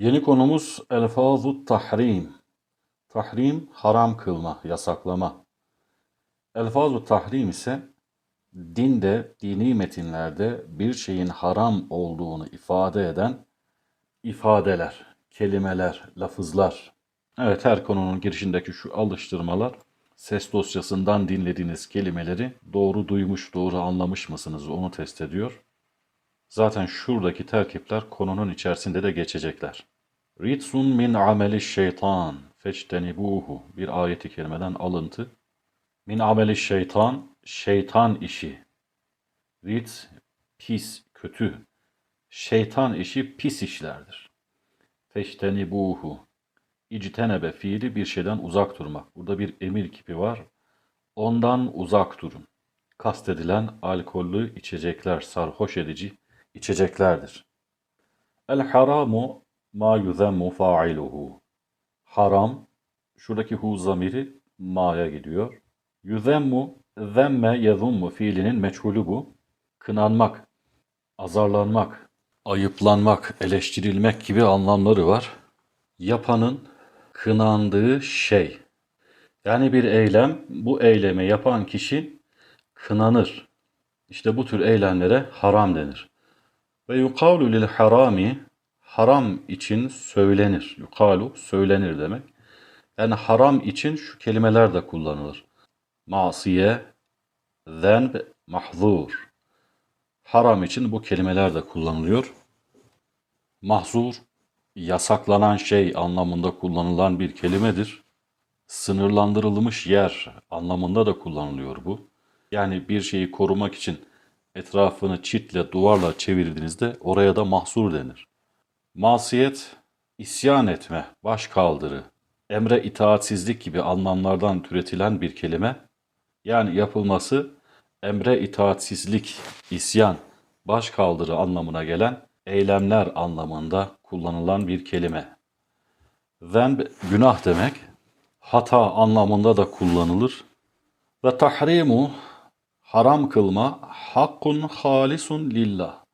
Yeni konumuz elfazu tahrim. Tahrim haram kılma, yasaklama. Elfazu tahrim ise dinde, dini metinlerde bir şeyin haram olduğunu ifade eden ifadeler, kelimeler, lafızlar. Evet her konunun girişindeki şu alıştırmalar ses dosyasından dinlediğiniz kelimeleri doğru duymuş, doğru anlamış mısınız onu test ediyor. Zaten şuradaki terkipler konunun içerisinde de geçecekler. Ritsun min ameli şeytan feçtenibuhu bir ayeti kerimeden alıntı. Min ameli şeytan, şeytan işi. Rit, pis, kötü. Şeytan işi pis işlerdir. Feçtenibuhu. İctenebe fiili bir şeyden uzak durmak. Burada bir emir kipi var. Ondan uzak durun. Kastedilen alkollü içecekler, sarhoş edici içeceklerdir. El haramu ma yuzemmu fa'iluhu. Haram, şuradaki hu zamiri ma'ya gidiyor. Yuzemmu, zemme yezummu fiilinin meçhulü bu. Kınanmak, azarlanmak, ayıplanmak, eleştirilmek gibi anlamları var. Yapanın kınandığı şey. Yani bir eylem, bu eylemi yapan kişi kınanır. İşte bu tür eylemlere haram denir. Ve yukavlu lil harami haram için söylenir. Yukalu söylenir demek. Yani haram için şu kelimeler de kullanılır. Masiye, zenb, mahzur. Haram için bu kelimeler de kullanılıyor. Mahzur, yasaklanan şey anlamında kullanılan bir kelimedir. Sınırlandırılmış yer anlamında da kullanılıyor bu. Yani bir şeyi korumak için etrafını çitle, duvarla çevirdiğinizde oraya da mahsur denir. Masiyet, isyan etme, baş kaldırı, emre itaatsizlik gibi anlamlardan türetilen bir kelime. Yani yapılması emre itaatsizlik, isyan, baş kaldırı anlamına gelen eylemler anlamında kullanılan bir kelime. Zenb günah demek, hata anlamında da kullanılır. Ve tahrimu haram kılma hakkun halisun lillah.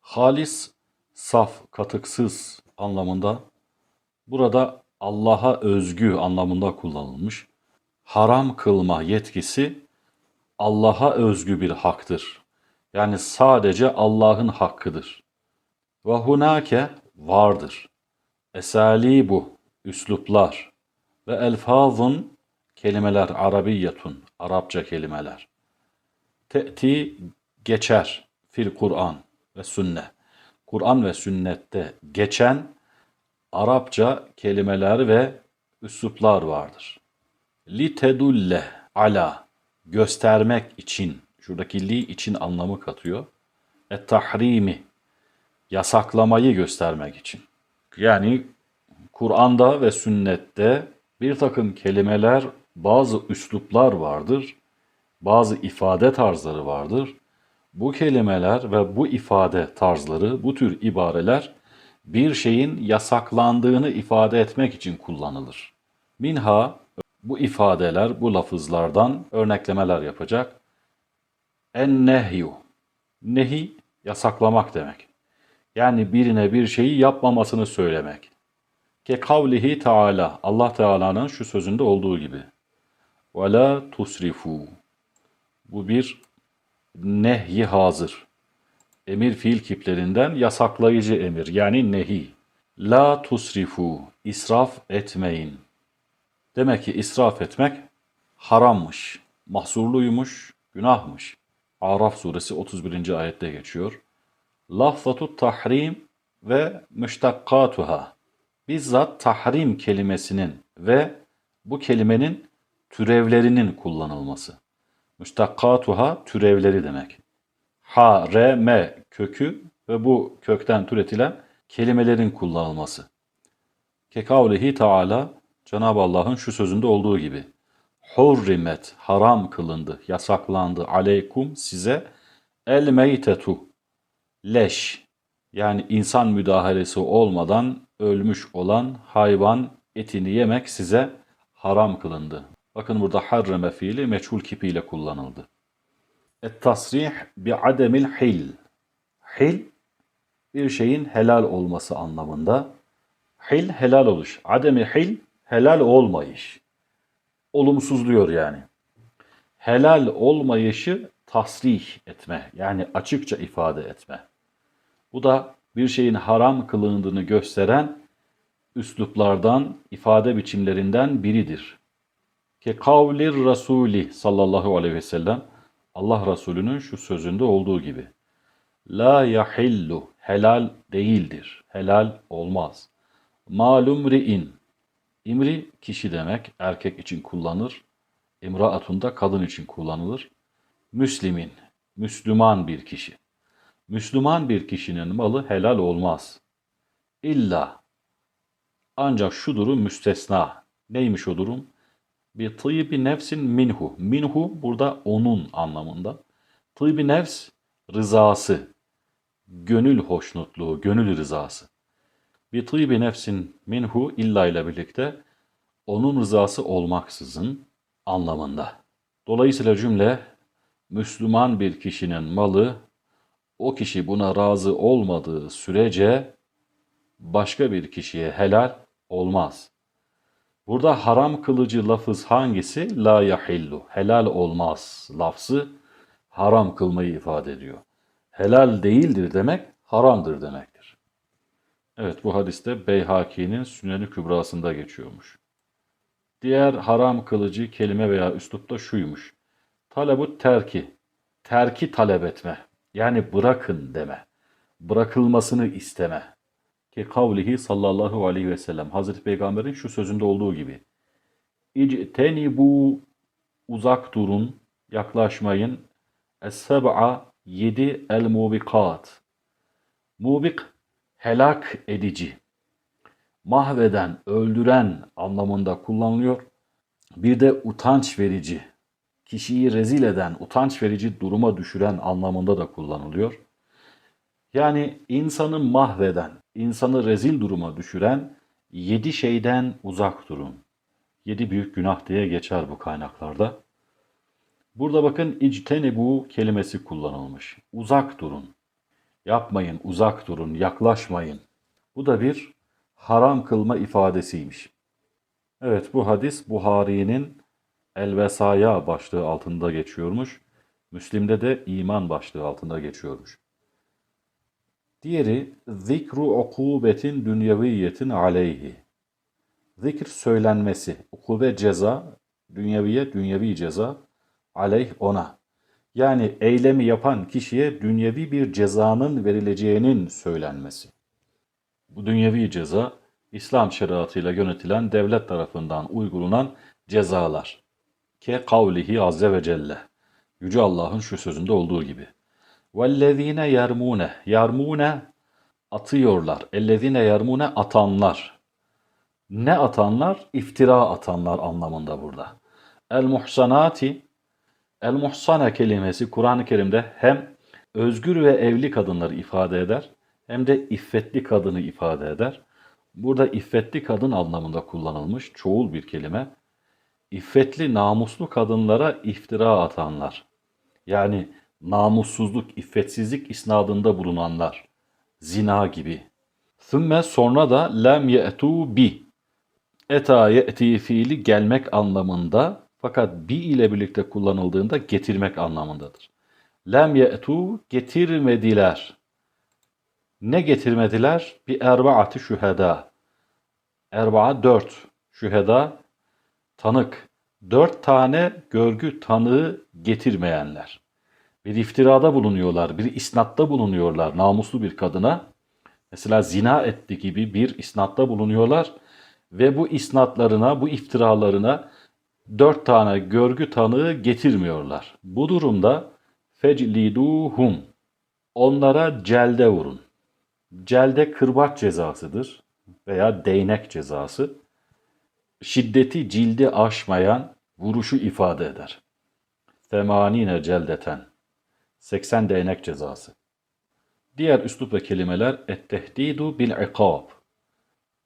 Halis, saf, katıksız anlamında. Burada Allah'a özgü anlamında kullanılmış. Haram kılma yetkisi Allah'a özgü bir haktır. Yani sadece Allah'ın hakkıdır. Ve hunake vardır. Esali bu, üsluplar ve elfazun kelimeler Arabiyyetun, Arapça kelimeler. Te'ti geçer fil Kur'an ve sünne. Kur'an ve sünnette geçen Arapça kelimeler ve üsluplar vardır. Li tedulle ala göstermek için şuradaki li için anlamı katıyor. Et tahrimi yasaklamayı göstermek için. Yani Kur'an'da ve sünnette bir takım kelimeler, bazı üsluplar vardır, bazı ifade tarzları vardır. Bu kelimeler ve bu ifade tarzları, bu tür ibareler bir şeyin yasaklandığını ifade etmek için kullanılır. Minha bu ifadeler, bu lafızlardan örneklemeler yapacak. En nehyu. Nehi yasaklamak demek. Yani birine bir şeyi yapmamasını söylemek. Ke kavlihi Teala. Allah Teala'nın şu sözünde olduğu gibi. Ve la tusrifu. Bu bir nehyi hazır. Emir fiil kiplerinden yasaklayıcı emir yani nehi. La tusrifu. israf etmeyin. Demek ki israf etmek harammış, mahsurluymuş, günahmış. Araf suresi 31. ayette geçiyor. Lafzatu tahrim ve müştakkatuhâ. Bizzat tahrim kelimesinin ve bu kelimenin türevlerinin kullanılması. Müştakkatuhâ türevleri demek. Ha, re, me kökü ve bu kökten türetilen kelimelerin kullanılması. Kekavlihi Teala Cenab-ı Allah'ın şu sözünde olduğu gibi. Hurrimet haram kılındı, yasaklandı aleykum size el meytetu leş yani insan müdahalesi olmadan ölmüş olan hayvan etini yemek size haram kılındı. Bakın burada harreme fiili meçhul kipiyle kullanıldı. Et tasrih bi ademil hil. Hil bir şeyin helal olması anlamında. Hil helal oluş. Ademi hil helal olmayış. Olumsuzluyor yani. Helal olmayışı tasrih etme yani açıkça ifade etme. Bu da bir şeyin haram kılındığını gösteren üsluplardan, ifade biçimlerinden biridir. Ki kavlir Rasuli sallallahu aleyhi ve sellem Allah Resulü'nün şu sözünde olduğu gibi. La yahillu helal değildir. Helal olmaz. Malum ri'in. İmri kişi demek erkek için kullanır. İmraatun da kadın için kullanılır. Müslimin. Müslüman bir kişi. Müslüman bir kişinin malı helal olmaz. İlla ancak şu durum müstesna. Neymiş o durum? Bir tıybi nefsin minhu. Minhu burada onun anlamında. Tıybi nefs rızası. Gönül hoşnutluğu, gönül rızası. Bir tıybi nefsin minhu illa ile birlikte onun rızası olmaksızın anlamında. Dolayısıyla cümle Müslüman bir kişinin malı o kişi buna razı olmadığı sürece başka bir kişiye helal olmaz. Burada haram kılıcı lafız hangisi? La yahillu. Helal olmaz lafzı haram kılmayı ifade ediyor. Helal değildir demek haramdır demektir. Evet bu hadiste Beyhaki'nin Sünneni Kübrası'nda geçiyormuş. Diğer haram kılıcı kelime veya üslupta şuymuş. Talebut terki. Terki talep etme. Yani bırakın deme. Bırakılmasını isteme. Ki kavlihi sallallahu aleyhi ve sellem Hazreti Peygamber'in şu sözünde olduğu gibi. İctenibu uzak durun, yaklaşmayın. Es-seb'a yedi el mubikat. Mubik helak edici, mahveden, öldüren anlamında kullanılıyor. Bir de utanç verici, kişiyi rezil eden, utanç verici duruma düşüren anlamında da kullanılıyor. Yani insanı mahveden, insanı rezil duruma düşüren yedi şeyden uzak durun. Yedi büyük günah diye geçer bu kaynaklarda. Burada bakın ictenebu kelimesi kullanılmış. Uzak durun. Yapmayın, uzak durun, yaklaşmayın. Bu da bir haram kılma ifadesiymiş. Evet bu hadis Buhari'nin El Vesaya başlığı altında geçiyormuş. Müslim'de de iman başlığı altında geçiyormuş. Diğeri zikru ukubetin dünyeviyetin aleyhi. Zikr söylenmesi, ukube ceza, dünyeviye dünyevi ceza, aleyh ona. Yani eylemi yapan kişiye dünyevi bir cezanın verileceğinin söylenmesi. Bu dünyevi ceza İslam şeriatıyla yönetilen devlet tarafından uygulanan cezalar. Ke kavlihi azze ve celle. Yüce Allah'ın şu sözünde olduğu gibi. وَالَّذ۪ينَ يَرْمُونَ Yarmune atıyorlar. اَلَّذ۪ينَ yarmune atanlar. Ne atanlar? İftira atanlar anlamında burada. El muhsanati El muhsana kelimesi Kur'an-ı Kerim'de hem özgür ve evli kadınları ifade eder hem de iffetli kadını ifade eder. Burada iffetli kadın anlamında kullanılmış çoğul bir kelime. İffetli, namuslu kadınlara iftira atanlar. Yani namussuzluk, iffetsizlik isnadında bulunanlar. Zina gibi. Thümme sonra da lem ye'tu bi. Eta ye'ti fiili gelmek anlamında fakat bi ile birlikte kullanıldığında getirmek anlamındadır. Lem ye'tu getirmediler. Ne getirmediler? Bir erbaati şüheda. Erbaa dört. Şüheda tanık. Dört tane görgü tanığı getirmeyenler. Bir iftirada bulunuyorlar, bir isnatta bulunuyorlar namuslu bir kadına. Mesela zina etti gibi bir isnatta bulunuyorlar ve bu isnatlarına, bu iftiralarına dört tane görgü tanığı getirmiyorlar. Bu durumda fecliduhum onlara celde vurun. Celde kırbaç cezasıdır veya değnek cezası. Şiddeti cildi aşmayan vuruşu ifade eder. Femanine celdeten 80 değnek cezası. Diğer üslup ve kelimeler ettehdidu bil ikab.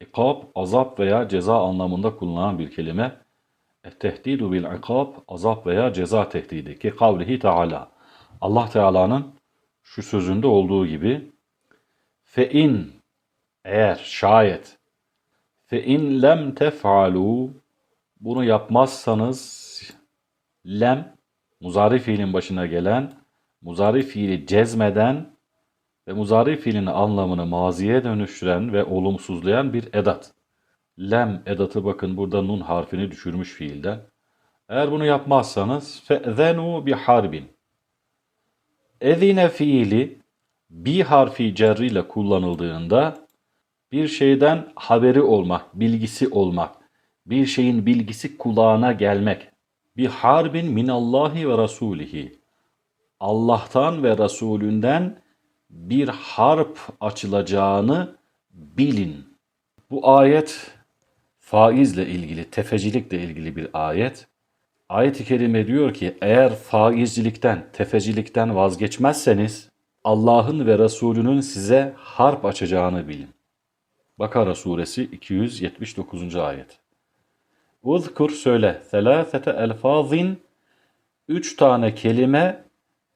İkab, azap veya ceza anlamında kullanılan bir kelime. Ettehdidu bil ikab, azap veya ceza tehdidi. Ki kavlihi teala. Allah Teala'nın şu sözünde olduğu gibi fe in eğer şayet Fe in lem tef'alu bunu yapmazsanız lem muzari fiilin başına gelen muzari fiili cezmeden ve muzari fiilin anlamını maziye dönüştüren ve olumsuzlayan bir edat. Lem edatı bakın burada nun harfini düşürmüş fiilden. Eğer bunu yapmazsanız fe'zenu bi harbin. Ezine fiili bir harfi cerriyle kullanıldığında bir şeyden haberi olmak, bilgisi olmak, bir şeyin bilgisi kulağına gelmek. Bir harbin minallahi ve rasulihi. Allah'tan ve Resulünden bir harp açılacağını bilin. Bu ayet faizle ilgili, tefecilikle ilgili bir ayet. Ayet-i kerime diyor ki eğer faizcilikten, tefecilikten vazgeçmezseniz Allah'ın ve Resulünün size harp açacağını bilin. Bakara suresi 279. ayet. Uzkur söyle. Selâfete elfâzin üç tane kelime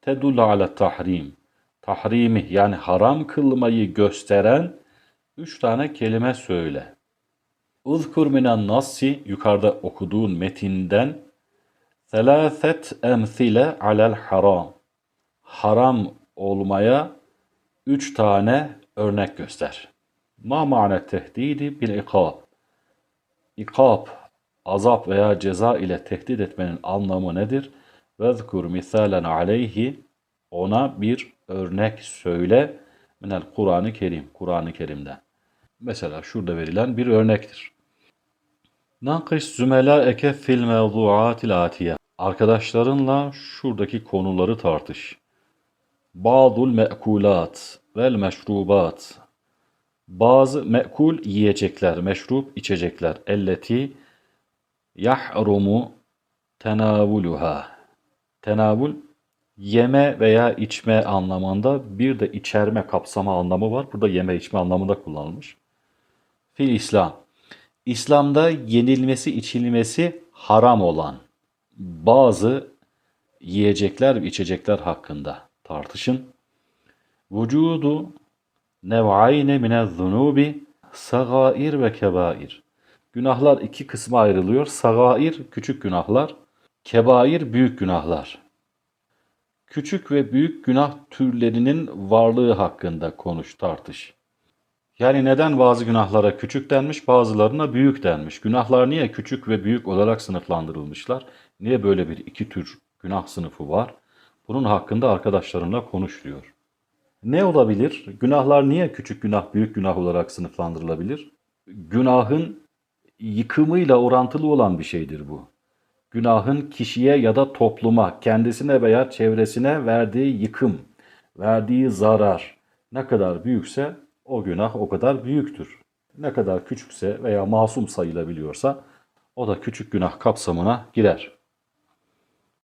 tedullu ala tahrim. Tahrimi yani haram kılmayı gösteren üç tane kelime söyle. Uzkur minen nassi yukarıda okuduğun metinden selâfet emsile alel haram. Haram olmaya üç tane örnek göster. Ma ma'ne tehdidi bil ikab. İkab, azap veya ceza ile tehdit etmenin anlamı nedir? Vezkur misalen aleyhi ona bir örnek söyle minel Kur'an-ı Kerim, Kur'an-ı Kerim'den. Mesela şurada verilen bir örnektir. Nankış zümelaeke fil mevduatil atiye. Arkadaşlarınla şuradaki konuları tartış. Ba'dul me'kulat vel meşrubat. Bazı me'kul yiyecekler, meşrup içecekler. Elleti yahrumu tenavuluha. Tenavul yeme veya içme anlamında bir de içerme kapsama anlamı var. Burada yeme içme anlamında kullanılmış. Fil İslam. İslam'da yenilmesi içilmesi haram olan bazı yiyecekler ve içecekler hakkında tartışın. Vücudu nev'ayne mine zunubi sagair ve kebair. Günahlar iki kısma ayrılıyor. Sagair küçük günahlar, kebair büyük günahlar. Küçük ve büyük günah türlerinin varlığı hakkında konuş, tartış. Yani neden bazı günahlara küçük denmiş, bazılarına büyük denmiş? Günahlar niye küçük ve büyük olarak sınıflandırılmışlar? Niye böyle bir iki tür günah sınıfı var? Bunun hakkında arkadaşlarımla konuş diyor. Ne olabilir? Günahlar niye küçük günah, büyük günah olarak sınıflandırılabilir? Günahın yıkımıyla orantılı olan bir şeydir bu. Günahın kişiye ya da topluma, kendisine veya çevresine verdiği yıkım, verdiği zarar ne kadar büyükse o günah o kadar büyüktür. Ne kadar küçükse veya masum sayılabiliyorsa o da küçük günah kapsamına girer.